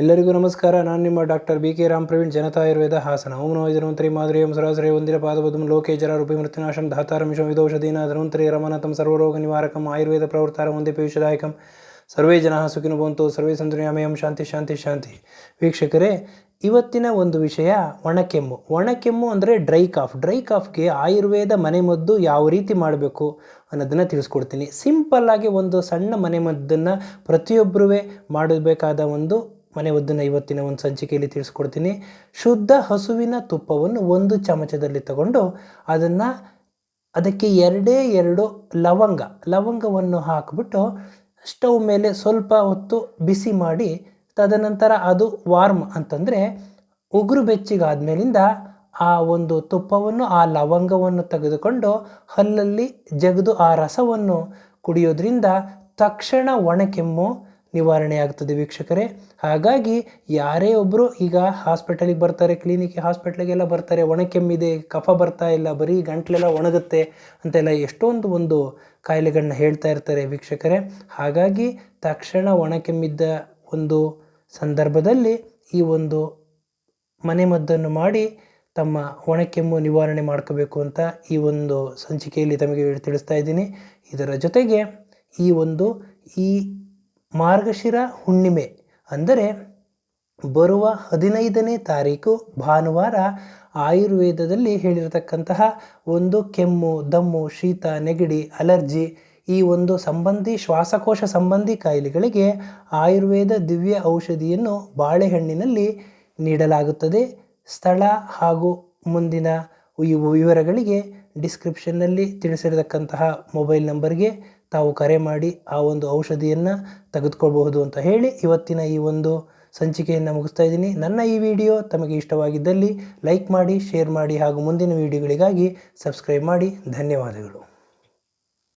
ಎಲ್ಲರಿಗೂ ನಮಸ್ಕಾರ. ನಾನು ನಿಮ್ಮ doctor B K Ram Praveen, Janata Ayurveda Hassan. ಓಂ ನೋ ಧನ್ವಂತರಿ ಮಾಧುರಿ ಓಂ ಸರಾಸರಿ ಒಂದಿರ ಪಾದಪದ್ಮ ಲೋಕೆ ಜರ ರೂಪಿ ಮೃತ್ಯುನಾಶಂ ಧಾತಾರಮಿಷಂ ವಿದೌಷಧೀನ ಧನ್ವಂತರಿ ರಮನತಂ ಸರ್ವರೋಗ ನಿವಾರಕಂ ಆಯುರ್ವೇದ ಪ್ರವೃತ್ತಾರ ಒಂದೇ ಪೀಯೂಷದಾಯಕಂ. ಸರ್ವೇ ಜನ ಸುಖಿನ ಬಂತು ಸರ್ವೇ ಸಂತುರ್ಯಾಮಯಂ ಶಾಂತಿ ಶಾಂತಿ ಶಾಂತಿ. ವೀಕ್ಷಕರೇ, ಇವತ್ತಿನ ಒಂದು ವಿಷಯ ಒಣಕೆಮ್ಮು. ಒಣಕೆಮ್ಮು ಅಂದರೆ ಡ್ರೈ ಕಾಫ್. ಡ್ರೈ ಕಾಫ್ಗೆ ಆಯುರ್ವೇದ ಮನೆಮದ್ದು ಯಾವ ರೀತಿ ಮಾಡಬೇಕು ಅನ್ನೋದನ್ನು ತಿಳಿಸ್ಕೊಡ್ತೀನಿ. ಸಿಂಪಲ್ಲಾಗಿ ಒಂದು ಸಣ್ಣ ಮನೆಮದ್ದನ್ನು ಪ್ರತಿಯೊಬ್ಬರೂ ಮಾಡಬೇಕಾದ ಒಂದು ಮನೆಮದ್ದನ್ನು ಇವತ್ತಿನ ಒಂದು ಸಂಚಿಕೆಯಲ್ಲಿ ತಿಳಿಸ್ಕೊಡ್ತೀನಿ. ಶುದ್ಧ ಹಸುವಿನ ತುಪ್ಪವನ್ನು ಒಂದು ಚಮಚದಲ್ಲಿ ತಗೊಂಡು ಅದನ್ನು ಅದಕ್ಕೆ ಎರಡೇ ಎರಡು ಲವಂಗ, ಲವಂಗವನ್ನು ಹಾಕಿಬಿಟ್ಟು ಸ್ಟವ್ ಮೇಲೆ ಸ್ವಲ್ಪ ಹೊತ್ತು ಬಿಸಿ ಮಾಡಿ, ತದನಂತರ ಅದು ವಾರ್ಮ್ ಅಂತಂದರೆ ಉಗುರು ಬೆಚ್ಚಿಗಾದ್ಮೇಲಿಂದ ಆ ಒಂದು ತುಪ್ಪವನ್ನು, ಆ ಲವಂಗವನ್ನು ತೆಗೆದುಕೊಂಡು ಹಲ್ಲಲ್ಲಿ ಜಗದು ಆ ರಸವನ್ನು ಕುಡಿಯೋದ್ರಿಂದ ತಕ್ಷಣ ಒಣಕೆಮ್ಮು ನಿವಾರಣೆ ಆಗ್ತದೆ ವೀಕ್ಷಕರೇ. ಹಾಗಾಗಿ ಯಾರೇ ಒಬ್ಬರು ಈಗ ಹಾಸ್ಪಿಟಲಿಗೆ ಬರ್ತಾರೆ ಕ್ಲಿನಿಕ್ ಹಾಸ್ಪಿಟ್ಲಿಗೆಲ್ಲ ಬರ್ತಾರೆ, ಒಣಕೆಮ್ಮಿದೆ, ಕಫ ಬರ್ತಾ ಇಲ್ಲ, ಬರೀ ಗಂಟ್ಲೆಲ್ಲ ಒಣಗುತ್ತೆ ಅಂತೆಲ್ಲ ಎಷ್ಟೊಂದು ಒಂದು ಕಾಯಿಲೆಗಳನ್ನ ಹೇಳ್ತಾ ಇರ್ತಾರೆ ವೀಕ್ಷಕರೇ. ಹಾಗಾಗಿ ತಕ್ಷಣ ಒಣಕೆಮ್ಮಿದ್ದ ಒಂದು ಸಂದರ್ಭದಲ್ಲಿ ಈ ಒಂದು ಮನೆಮದ್ದನ್ನು ಮಾಡಿ ತಮ್ಮ ಒಣಕೆಮ್ಮು ನಿವಾರಣೆ ಮಾಡ್ಕೋಬೇಕು ಅಂತ ಈ ಒಂದು ಸಂಚಿಕೆಯಲ್ಲಿ ತಮಗೆ ತಿಳಿಸ್ತಾ ಇದ್ದೀನಿ. ಇದರ ಜೊತೆಗೆ ಈ ಒಂದು ಈ ಮಾರ್ಗಶಿರ ಹುಣ್ಣಿಮೆ ಅಂದರೆ ಬರುವ ಹದಿನೈದನೇ ತಾರೀಕು ಭಾನುವಾರ ಆಯುರ್ವೇದದಲ್ಲಿ ಹೇಳಿರತಕ್ಕಂತಹ ಒಂದು ಕೆಮ್ಮು, ದಮ್ಮು, ಶೀತ, ನೆಗಡಿ, ಅಲರ್ಜಿ ಈ ಒಂದು ಸಂಬಂಧಿ ಶ್ವಾಸಕೋಶ ಸಂಬಂಧಿ ಕಾಯಿಲೆಗಳಿಗೆ ಆಯುರ್ವೇದ ದಿವ್ಯ ಔಷಧಿಯನ್ನು ಬಾಳೆಹಣ್ಣಿನಲ್ಲಿ ನೀಡಲಾಗುತ್ತದೆ. ಸ್ಥಳ ಹಾಗೂ ಮುಂದಿನ ವಿವರಗಳಿಗೆ ಡಿಸ್ಕ್ರಿಪ್ಷನ್ನಲ್ಲಿ ತಿಳಿಸಿರತಕ್ಕಂತಹ ಮೊಬೈಲ್ ನಂಬರ್ಗೆ ತಾವು ಕರೆ ಮಾಡಿ ಆ ಒಂದು ಔಷಧಿಯನ್ನು ತೆಗೆದುಕೊಳ್ಬಹುದು ಅಂತ ಹೇಳಿ ಇವತ್ತಿನ ಈ ಒಂದು ಸಂಚಿಕೆಯನ್ನು ಮುಗಿಸ್ತಾ ಇದ್ದೀನಿ. ನನ್ನ ಈ ವಿಡಿಯೋ ತಮಗೆ ಇಷ್ಟವಾಗಿದ್ದಲ್ಲಿ ಲೈಕ್ ಮಾಡಿ, ಶೇರ್ ಮಾಡಿ ಹಾಗೂ ಮುಂದಿನ ವಿಡಿಯೋಗಳಿಗಾಗಿ ಸಬ್ಸ್ಕ್ರೈಬ್ ಮಾಡಿ. ಧನ್ಯವಾದಗಳು.